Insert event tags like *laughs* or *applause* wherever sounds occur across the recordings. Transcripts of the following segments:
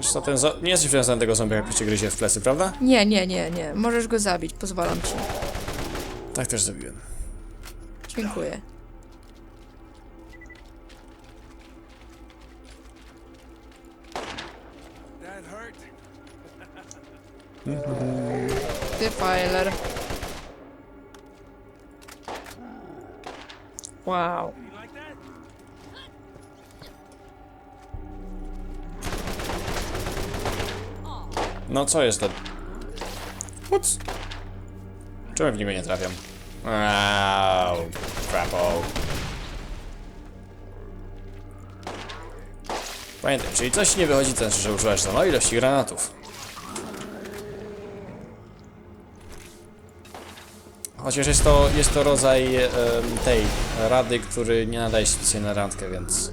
Wiesz co, ten zo- nie jesteś przywiązany do tego zombie, jak cię gryzie w plecy, prawda? Nie, nie, nie, nie. Możesz go zabić, pozwalam ci. Tak też zrobiłem. Dziękuję. Defiler. Wow. No co jest to? Ups. Czemu w niego nie trafiam? Au, crapo. Pamiętaj, czyli coś nie wychodzi, to znaczy, że używasz za małej ilości granatów. Chociaż jest to, jest to rodzaj em, tej rady, który nie nadaje się na randkę, więc...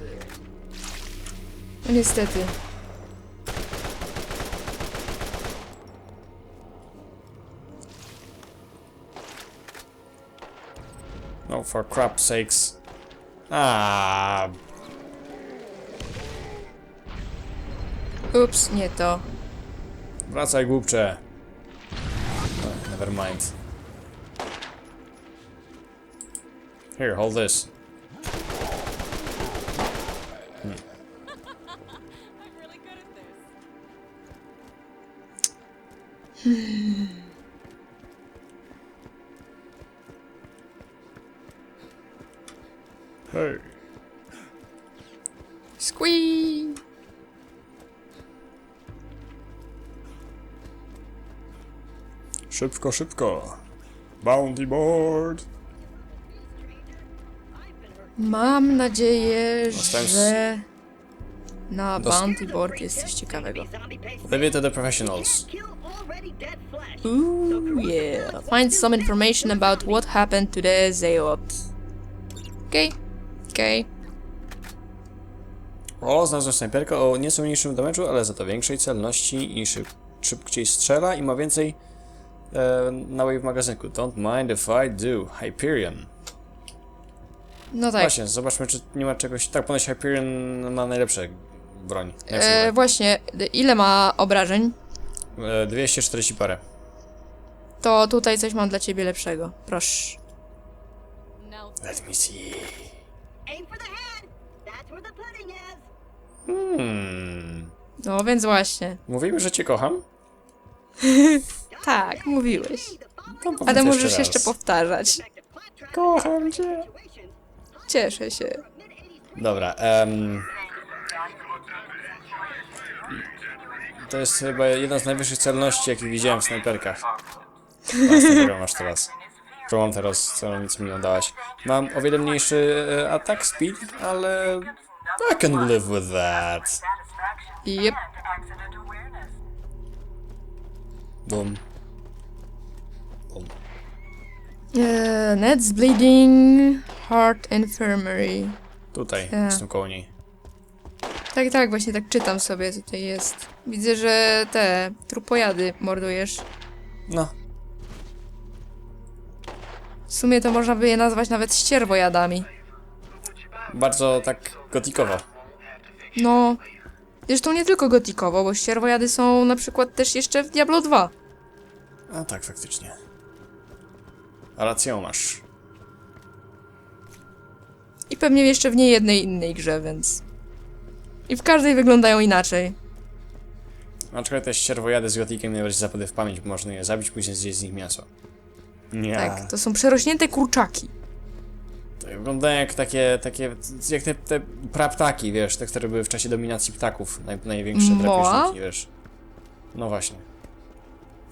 No Niestety. No, for crap's sakes. A, Ups, nie to. Wracaj, głupcze. Oh, never mind. Here, hold this. *laughs* I'm really good at this. *laughs* Hey. Squee! Szybko, szybko. Bounty board. Mam nadzieję, Dostałem s- że na Dos- Bounty Board jest coś ciekawego. It to the professionals. Ooh, yeah. Find some information about what happened to the Zeops. Okej, okej. O, znalazłem snajperkę o nieco mniejszym damage'u, ale za to większej celności i szyb szybciej strzela i ma więcej e, naboi w magazynku. Don't mind if I do. Hyperion. No tak. Właśnie, zobaczmy, czy nie ma czegoś... Tak, ponoć Hyperion ma najlepsze broń. E, właśnie, ile ma obrażeń? E, 240 parę. To tutaj coś mam dla ciebie lepszego. Proszę. Let me see. Aim for the head. That's where the pudding is. Hmm. No więc właśnie. Mówimy, że cię kocham? *laughs* Tak, mówiłeś. To powiedz Ale możesz raz. jeszcze powtarzać. Kocham cię. Cieszę się. Dobra, em... To jest chyba jedna z najwyższych celności, jakie widziałem w snajperkach. Którą masz teraz. Którą mam teraz, co nic mi dałaś. Mam o wiele mniejszy e, attack speed, ale... I can live with that. Yep. Bum. Bum. E, Ned's Bleeding Heart Infirmary. Tutaj, Ja. jestem koło niej. Tak, tak, właśnie tak czytam sobie, co tutaj jest. Widzę, że te trupojady mordujesz. No, W sumie to można by je nazwać nawet ścierwojadami. bardzo tak gotikowo. No. Zresztą nie tylko gotikowo, bo ścierwojady są na przykład też jeszcze w Diablo 2. A tak, faktycznie. A rację masz. I pewnie jeszcze w niejednej innej grze, więc... I w każdej wyglądają inaczej. Aczkolwiek te ścierwojady z gotikiem nie będzie zapady w pamięć, bo można je zabić, później zjeść z nich mięso. Nie. Tak, to są przerośnięte kurczaki. To wyglądają jak takie, takie, jak te, te praptaki, wiesz, te, które były w czasie dominacji ptaków, naj, największe Moa? drapieżniki, wiesz. No właśnie.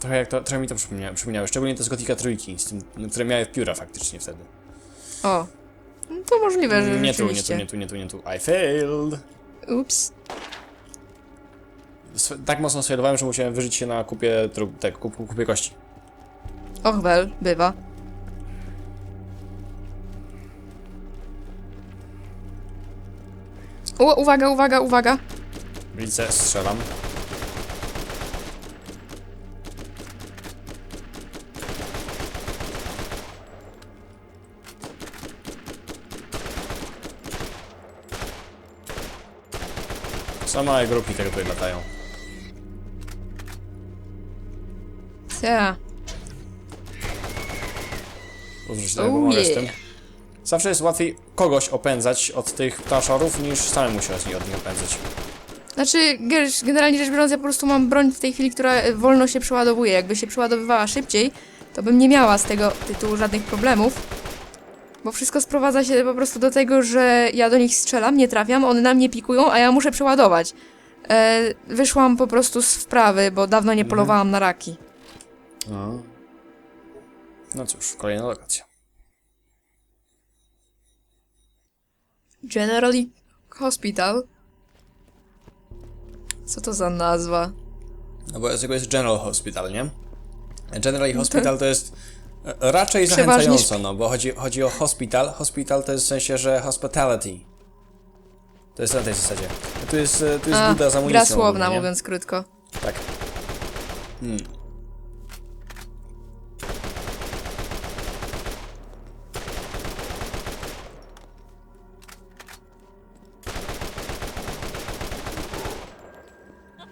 Trochę, jak to, trochę mi to przypomniało, przypomniało, szczególnie te z Gotika trójki, z tym, które miały pióra faktycznie wtedy. O. No to możliwe, że Nie tu, nie tu, nie tu, nie tu, nie tu. I failed! Ups. Tak mocno sfailowałem, że musiałem wyżyć się na kupie, tak, kup, kupie kości. Orwell bywa. U, uwaga, uwaga, uwaga. Widzę, strzelam. Za małe grupki tego tutaj latają. Co? Oh pomogę z yeah. Zawsze jest łatwiej kogoś opędzać od tych ptaszorów, niż samemu się od nich od nich opędzać. Znaczy, generalnie rzecz biorąc, ja po prostu mam broń w tej chwili, która e, wolno się przeładowuje. Jakby się przeładowywała szybciej, to bym nie miała z tego tytułu żadnych problemów. Bo wszystko sprowadza się po prostu do tego, że ja do nich strzelam, nie trafiam, one na mnie pikują, a ja muszę przeładować. E, wyszłam po prostu z wprawy, bo dawno nie polowałam na raki. No. No cóż, kolejna lokacja. Generally Hospital? Co to za nazwa? No bo z tego jest General Hospital, nie? General Hospital to jest e, raczej Przeważnie zachęcająco, no bo chodzi, chodzi o hospital. Hospital to jest w sensie, że hospitality. To jest na tej zasadzie. Tu jest, e, tu jest A, buda za gra amunicją. słowna, ogólnie, nie? mówiąc krótko. Tak. Hmm.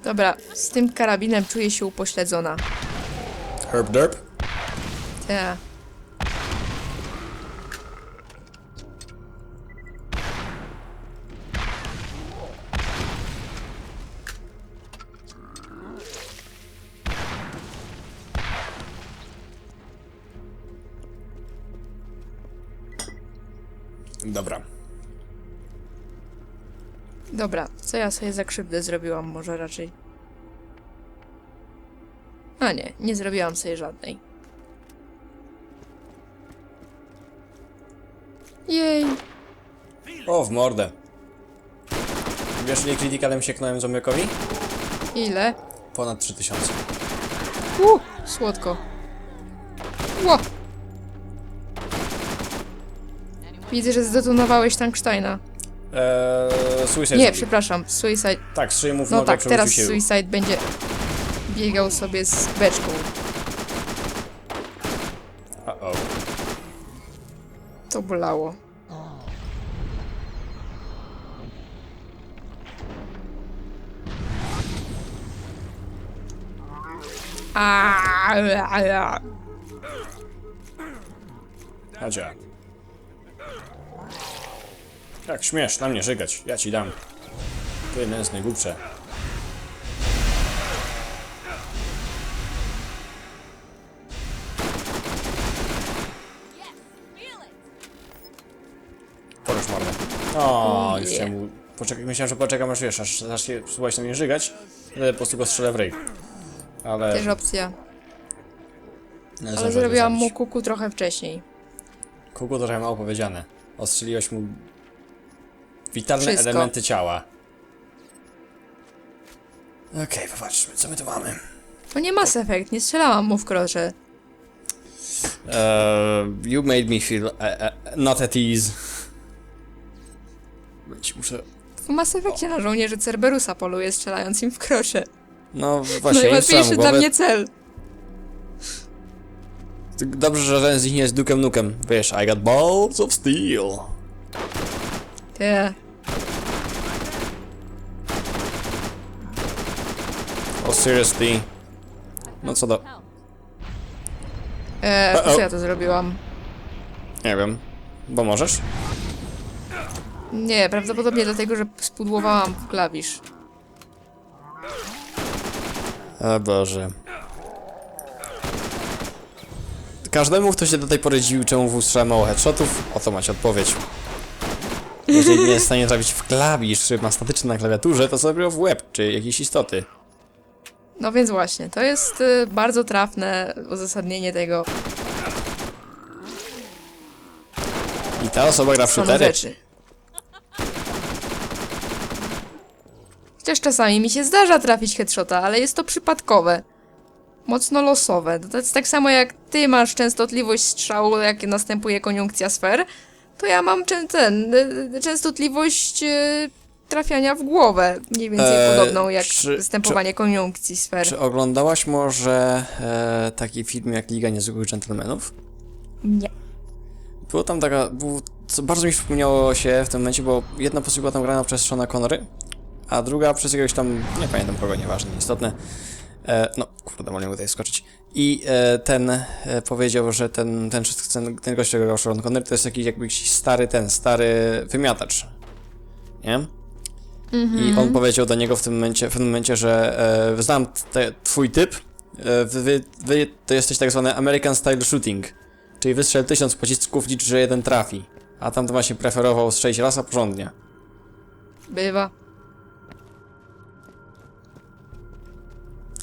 Dobra, z tym karabinem czuję się upośledzona. Herb derp? Ta. Dobra. Dobra, co ja sobie za krzywdę zrobiłam może raczej? A nie, nie zrobiłam sobie żadnej. Jej, O, w mordę. Wiesz, ile critikalem sieknąłem zombiakowi? ile? Ponad 3000. Uh, słodko. Ło! Widzę, że zdetonowałeś Tanksteina. Eee, Suicide Nie, przepraszam, Suicide. Tak, strzelił mu w No tak, teraz. Suicide będzie biegał sobie z beczką. Uh-oh. To bolało. Aaaa, Hadzia. Jak śmiesz na mnie żygać, ja ci dam. Ty nędzny głupcze. Porusz mordę. O, już nie. chciałem mu... Poczekaj, myślałem, że poczekam aż wiesz, aż zacznie spróbować na mnie żygać. Wtedy po prostu go strzelę w rej. Ale... Też opcja. nie Ale zdążyłem zrobiłam mu zabić. kuku trochę wcześniej. Kuku to trochę mało powiedziane. Ostrzeliłeś mu witalne Wszystko. elementy ciała. Okej, popatrzmy, co my tu mamy. To nie Mass Effect, nie strzelałam mu w krocze. Uh, you made me feel uh, uh, not at ease. Być, Muszę... W Mass Effectie na żołnierzy Cerberusa poluje strzelając im w krocze. No właśnie, nie Najłatwiejszy strzelam dla głowę. mnie cel. Dobrze, że żaden z nich nie jest Duke'em Nukem. Wiesz, I got balls of steel. Te. Seriously. No co do... E, po Uh-oh. co ja to zrobiłam? Nie wiem. Bo możesz? Nie, prawdopodobnie dlatego, że spudłowałam w klawisz. O Boże. Każdemu, kto się do tej pory dziwił, czemu w strzela mało headshotów, oto macie odpowiedź. Jeżeli nie jest w stanie trafić w klawisz, czy ma statyczny na klawiaturze, to sobie w łeb, czy jakieś istoty. No więc właśnie, to jest y, bardzo trafne uzasadnienie tego I ta osoba gra w stanu shootery. rzeczy. Chociaż czasami mi się zdarza trafić headshota, ale jest to przypadkowe. Mocno losowe. To jest tak samo jak ty masz częstotliwość strzału, jak następuje koniunkcja sfer, to ja mam czę- ten, y, częstotliwość y, trafiania w głowę. Mniej więcej Eee, podobną jak czy- występowanie koniunkcji sfer. Czy oglądałaś może e, taki film jak Liga Niezwykłych Dżentelmenów? Nie. Było tam taka, było, co bardzo mi przypomniało się w tym momencie, bo jedna postać była tam grana przez Shona Connery, a druga przez jakiegoś tam, nie pamiętam kogo, nieważne, nieistotne. E, no, kurde, mogę tutaj skoczyć. I e, ten e, powiedział, że ten, ten, ten, ten gość, którego grał Sean Connery, to jest jakiś jakby jakiś stary ten, stary wymiatacz. Nie? I on powiedział do niego w tym momencie, w tym momencie że e, znam te, twój typ, e, wy, wy, to jesteś tak zwany American Style Shooting, czyli wystrzel tysiąc pocisków, licz, że jeden trafi. A tam to właśnie preferował strzelić raz, a porządnie. Bywa.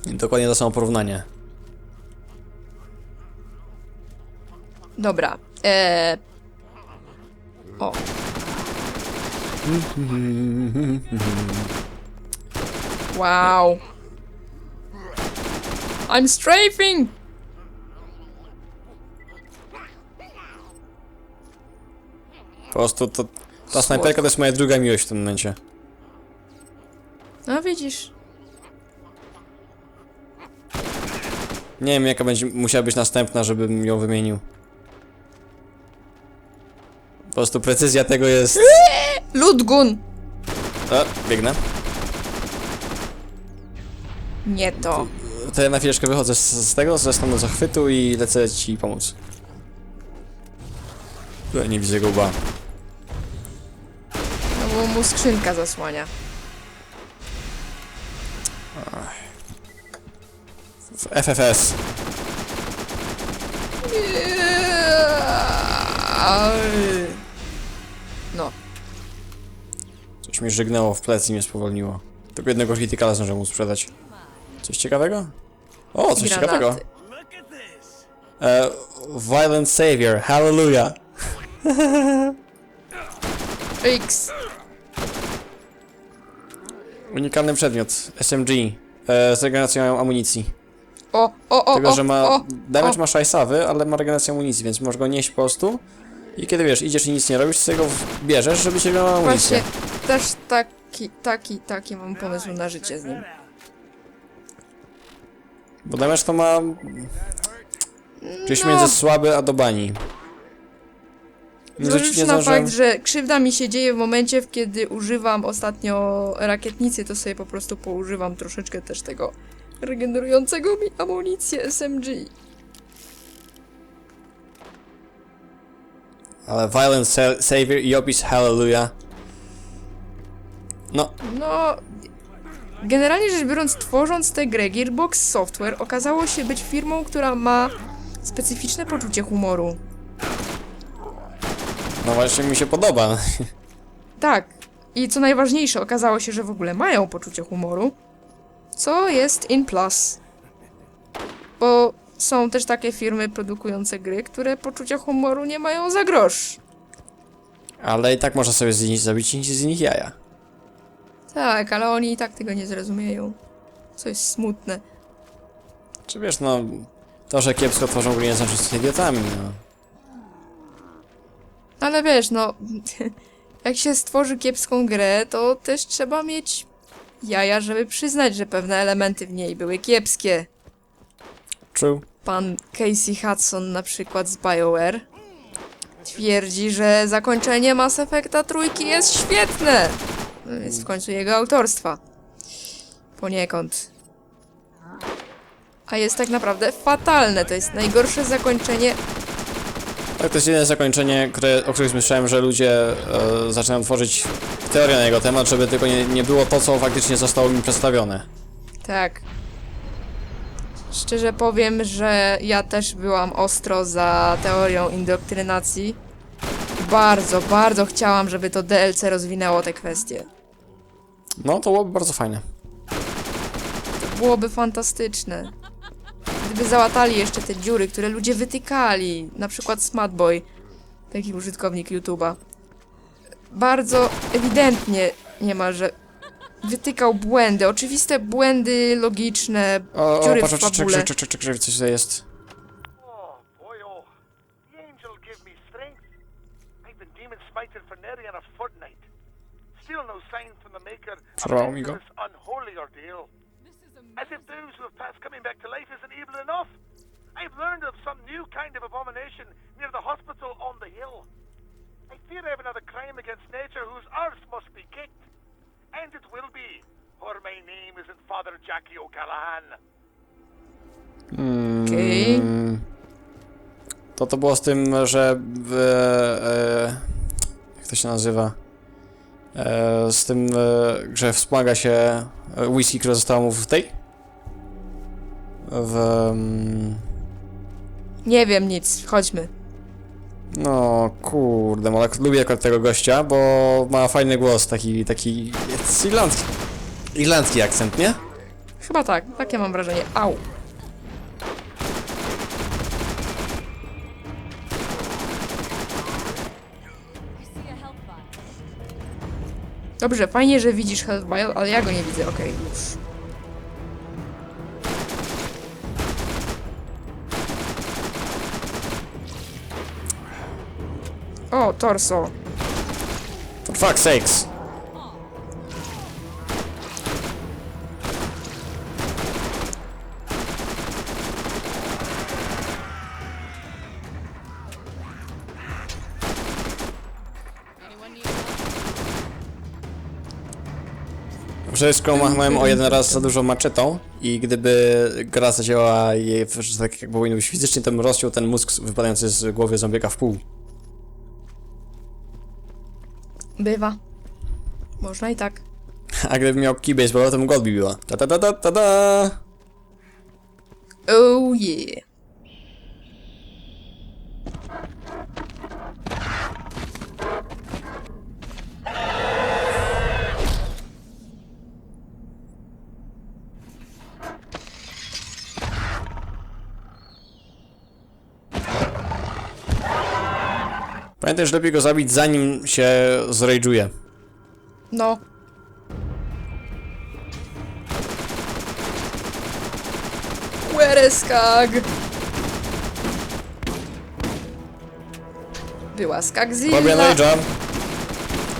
I dokładnie to samo porównanie. Dobra. Eee... O. Wow. I'm strafing! Po prostu to, ta snajperka to jest moja druga miłość w tym momencie. No widzisz. Nie wiem jaka będzie musiała być następna, żebym ją wymienił. Po prostu precyzja tego jest... *laughs* Ludgun! O, biegnę. Nie to. To ja na chwileczkę wychodzę z, z tego, ze stanu zachwytu i lecę ci pomóc. Tutaj nie widzę go łba. No bo mu skrzynka zasłania. W FFS. No. Coś mi żygnęło w plecy i mnie spowolniło. Tylko jednego criticala zdążyłem mu sprzedać. Coś ciekawego? O, coś Granaty. ciekawego. E, Violent Savior, hallelujah. *laughs* X. Unikalny przedmiot, SMG, e, z regeneracją amunicji. O, o, o, Tylko, o, że ma... o. damage o. ma szajsawy, ale ma regenerację amunicji, więc możesz go nieść po prostu. I kiedy wiesz, idziesz i nic nie robisz, to go bierzesz, żeby się miał amunicję. Właśnie, też taki, taki, taki mam pomysł na życie z nim. Bo damage to ma... Gdzieś No. między słaby a do bani. Zważywszy na zdążyłem- fakt, że krzywda mi się dzieje w momencie, w kiedy używam ostatnio rakietnicy, to sobie po prostu poużywam troszeczkę też tego regenerującego mi amunicję SMG. Ale Violent Sa- Savior i opis Hallelujah. No, No, generalnie rzecz biorąc, tworząc tę grę, Gearbox Software okazało się być firmą, która ma specyficzne poczucie humoru. no właśnie mi się podoba. Tak. I co najważniejsze, okazało się, że w ogóle mają poczucie humoru, co jest in plus. Bo są też takie firmy produkujące gry, które poczucia humoru nie mają za grosz. Ale i tak można sobie z nich zrobić z nich jaja. Tak, ale oni i tak tego nie zrozumieją. Co jest smutne. Czy wiesz, no... To, że kiepsko tworzą gry nie znaczy, że są idiotami, no. Ale wiesz, no, *laughs* jak się stworzy kiepską grę, to też trzeba mieć jaja, żeby przyznać, że pewne elementy w niej były kiepskie. True. Pan Casey Hudson na przykład z BioWare twierdzi, że zakończenie Mass Effecta trójki jest świetne. Jest w końcu jego autorstwa. Poniekąd. A jest tak naprawdę fatalne. To jest najgorsze zakończenie. Tak, to jest jedyne zakończenie, które, o którym słyszałem, że ludzie e, zaczynają tworzyć teorię na jego temat, żeby tylko nie, nie było to, co faktycznie zostało mi przedstawione. Tak. Szczerze powiem, że ja też byłam ostro za teorią indoktrynacji. Bardzo, bardzo chciałam, żeby to DLC rozwinęło te kwestie. No, to byłoby bardzo fajne. Byłoby fantastyczne. Gdyby załatali jeszcze te dziury, które ludzie wytykali, na przykład Smartboy, taki użytkownik YouTube'a. Bardzo ewidentnie niemalże wytykał błędy, oczywiste błędy logiczne, O, o dziury patrz, w czy, czy, fabule. czy, czy, czy, czy, coś tutaj jest. Oh, boy, oh. The angel give me strength. I've been demon smited for nary on a fortnight. Still no sign Przerwało mi go. this unholy ordeal. This is As if those who have passed coming back to life isn't evil enough. I've learned of some new kind of abomination near the hospital on the hill. I fear I have another crime against nature whose earth must be kicked. And it will be, for my name isn't Father Jackie O'Callahan. Mm, Okej. To to było z tym, że w, e, jak to się nazywa? E, z tym, e, że wspomaga się e, whisky, które zostało mu w tej? W... Nie wiem nic, chodźmy. No kurde, ale lubię akurat tego gościa, bo ma fajny głos, taki, taki jest irlandzki, irlandzki akcent, nie? Chyba tak, takie mam wrażenie. Au. Dobrze, fajnie, że widzisz Hellvile, ale ja go nie widzę. Okej, już. O, torso. For fuck's sakes. Wszystko machnąłem o jeden raz za dużo maczetą i gdyby gra zadziałała jej, że tak jak powinno być fizycznie, to bym rozciął ten mózg wypadający z głowy zombieka w pół. Bywa. Można i tak. A gdybym miał baseballowy, to bym go odbiła. Ta ta ta ta ta ta. Oh yeah. Pamiętaj, że lepiej go zabić zanim się zrage'uje. No. Łereskag! Była skagzilla. Robię rage'a.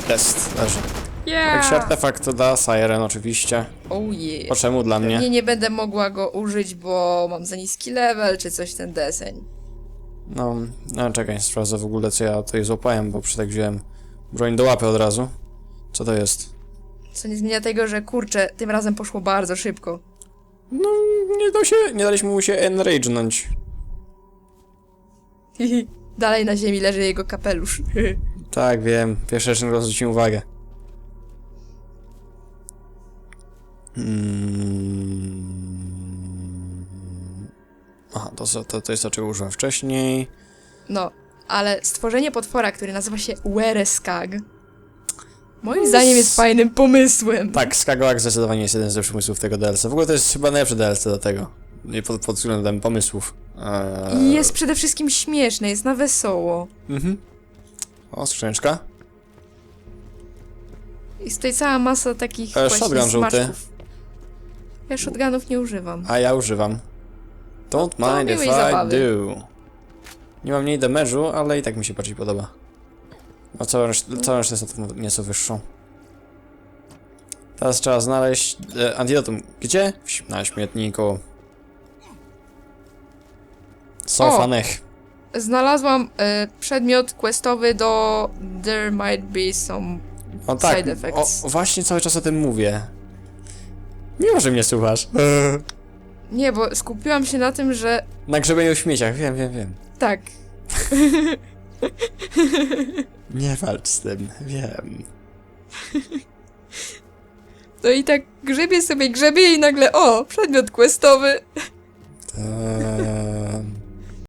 Jest, leży. Jak się Yeah. artefakt to da, Siren oczywiście. Oh yeah. Po czemu dla mnie? Nie, nie będę mogła go użyć, bo mam za niski level, czy coś ten deseń. No, no czekaj, sprawdzę w ogóle co ja tutaj złapałem, bo przy tak wziąłem broń do łapy od razu. Co to jest? Co nie zmienia tego, że kurczę, tym razem poszło bardzo szybko. No, nie da się, nie daliśmy mu się enrage'nąć. *laughs* Dalej na ziemi leży jego kapelusz. *laughs* Tak, wiem, pierwszy raz na zwróciłem uwagę. Mm. Aha, to, to, to jest to, czego użyłem wcześniej. No, ale stworzenie potwora, który nazywa się Wereskag, moim zdaniem jest fajnym pomysłem. Tak, Skagowak zdecydowanie jest jeden z lepszych pomysłów tego DLC. W ogóle to jest chyba najlepsze DLC do tego. Nie pod, pod względem pomysłów. Eee, I jest przede wszystkim śmieszny, jest na wesoło. Mhm. O, skrzyneczka. Jest tutaj cała masa takich E, właśnie shotgun żółty. smaczków. Ja shotgunów nie używam. A ja używam. Don't to mind if miłej I zabawy. do. Nie mam mniej damage'u, ale i tak mi się bardziej podoba. A całą resztę, całą resztę pewno nieco wyższą. Teraz trzeba znaleźć e, antidotum. Gdzie? W Na śmietniku. Sofanech. Znalazłam e, przedmiot questowy do There might be some... O tak, Side effects. o, właśnie cały czas o tym mówię. Mimo, że mnie słuchasz. *laughs* Nie, bo skupiłam się na tym, że... Na grzebieniu w śmieciach, wiem, wiem, wiem. Tak, *laughs* Nie walcz z tym, wiem. no i tak grzebie sobie grzebie i nagle o, przedmiot questowy. Tak.